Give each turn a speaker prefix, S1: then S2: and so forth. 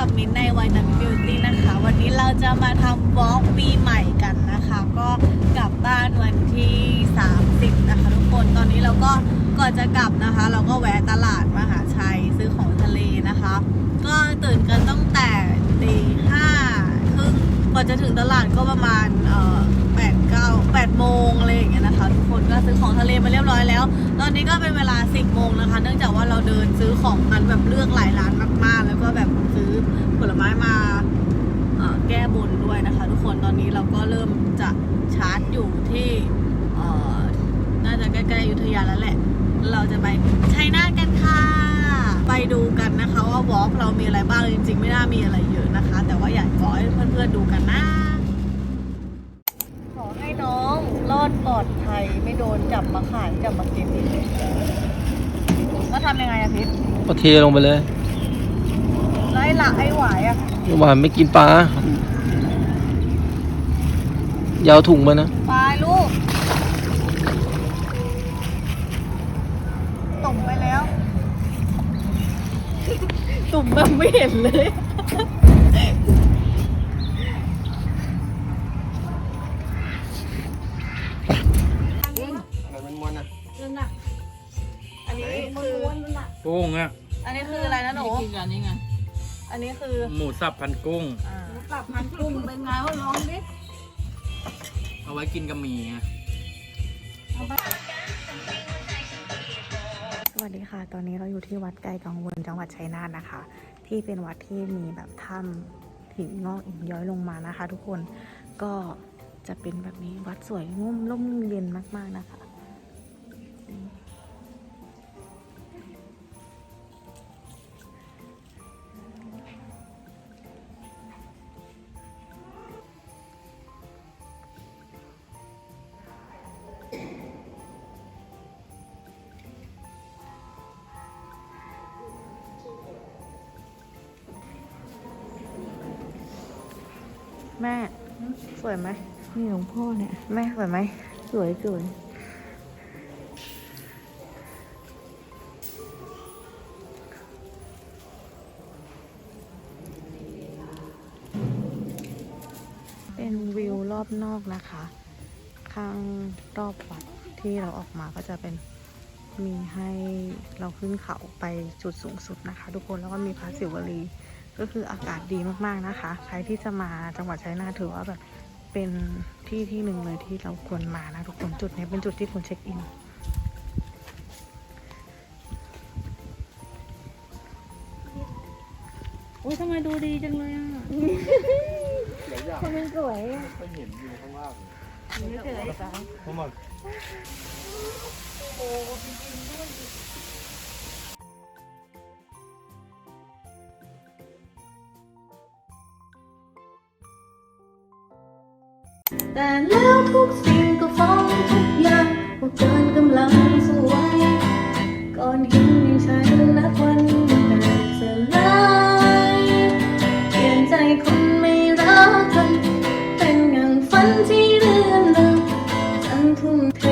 S1: กับมิ้นในวัยนันบิวตี้นะคะ วันนี้เราจะมาทำวอล์กปีใหม่กันนะคะ ก็กลับบ้านวันที่ 30 นะคะทุกคนตอนนี้เราก็ก่อนจะกลับนะคะ เราก็แวะตลาดมหาชัยซื้อของทะเลนะคะ ก็ตื่นกันตั้งแต่ตีห้าครึ่งก่อนจะถึงตลาดก็ประมาณเอ่อแปดเก้าแปดโมงอะไรอย่างเงี้ยนะคะ ทุกคนก็ซื้อของทะเลมาเรียบร้อยแล้ว ตอนนี้ก็เป็นเวลา 10โมงนะคะ เนื่องจากว่าเราเดินซื้อของกันแบบเลือกหลายร้านมากๆ แล้วก็แบบซื้อผลไม้มาเอ่อแก้บนด้วยนะคะ ทุกค นตอนนี้เราก็เริ่มจะชาร์จอยู่ที่เอ่อน่าจะใกล้ๆอยุธยาแล้วแหละ เราจะไปชัยนาทกันค่ะ ไปดูกันนะคะว่าวอล์กเรามีอะไรบ้างจริงๆ ไม่น่ามีอะไรเยอะนะคะ แต่ว่าอยากขอให้เพื่อนๆดูกันนะขอให้น้องรอดปลอดภัยไม่โดนจับมาขายจับมากินอีกก็ทำยังไงอะพิษ
S2: ก็เทลงไปเลย
S1: แล้วไอ้หลักไอ้หวายอะ
S2: หวานไม่กินปลา ยาวถุงมานะ
S1: ปลายลูกตุ่มไปแล้ว ตุ่มแบบไม่เห็นเลยอะไ
S3: รมันมวนอะนั่นน่ะ
S1: อันนี้คือ
S4: กุ้งอะ
S1: อันนี้คืออะไรนะหนูกิ
S5: นกันนี่ไง
S1: อันนี้คือ
S4: หมูสับพันกุ้ง
S1: อ่า
S5: ปรับพันกุ้งเป็นไงว่าลองดิ
S4: เอาไว้กินกับหมี่ไง
S6: สวัสดีค่ะ ตอนนี้เราอยู่ที่วัดไกลกังวลจังหวัดชัยนาทนะคะ ที่เป็นวัดที่มีแบบถ้ำหินงอกหินย้อยลงมานะคะ ทุกคนก็จะเป็นแบบนี้วัดสวยงุ่มร่มเย็นมากๆนะคะ แม่ สวยไหมนี่
S7: หลวงพ่อเนี่ย
S6: แม่สวยไหมสวยสวยเป็นวิวรอบนอกนะคะ ข้างรอบวัดที่เราออกมาก็จะเป็นมีให้เราขึ้นเขาไปจุดสูงสุดนะคะ ทุกคนแล้วก็มีพระศิวลี ก็คืออากาศดีมากๆนะคะ ใครที่จะมาจังหวัดชัยนาทถือว่าแบบเป็นที่ที่หนึ่งเลยที่เราควรมานะทุกคนจุดนี้เป็นจุดที่ควรเช็คอินโอ้ยทำไม
S1: ดูดีจังเลยอะ
S7: ทำไมสวยอะก็เห็น
S8: อยู่ข้างล่าง
S5: เฉยๆจ้ะเพราะมัน
S9: แต่แล้วทุกสิ่งก็ฟ้องทุกอย่างว่าเกินกำลังสวยก่อนยิ้มยังใช้และวันแตกสลายเปลี่ยนใจคนไม่รักกันเป็นอย่างฝันที่เลื่อนเลืมทั้งทุ่มเท